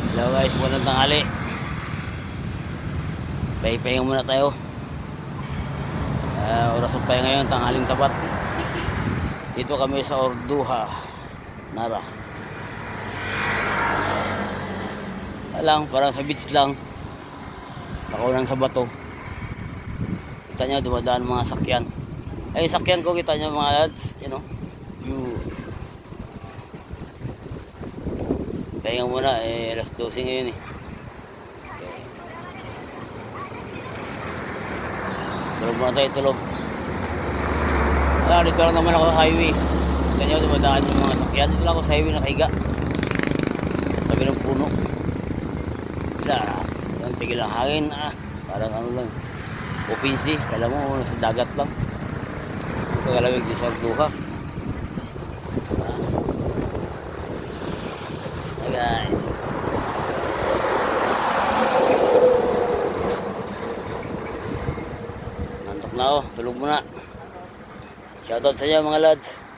Hello guys, magandang tanghali. Pahipahinga muna tayo. Ah, oras ng pahinga ngayon, tanghaling tapat. Dito kami sa Orduha, Nara. Alang, parang sa beach lang. Nakaunan sa bato. Kita nyo, dumadaan mga sakyan. Ay, sakyan ko, kita nyo mga lads. You know, you Pahinga muna, eh, alas 12 ngayon eh. Okay. Tulog muna tayo, tulog. Ah, dito lang naman ako sa highway. Kita nyo, dumadaan yung mga sakyan. Dito lang ako sa highway nakahiga. Sabi ng puno. Wala. Ang tigil ang hangin. Ah, parang ano lang. Open sea. Kala mo, nasa dagat lang. Pagkalawig di sa duha. Na ako. Tulog muna. Shoutout sa inyo mga lads.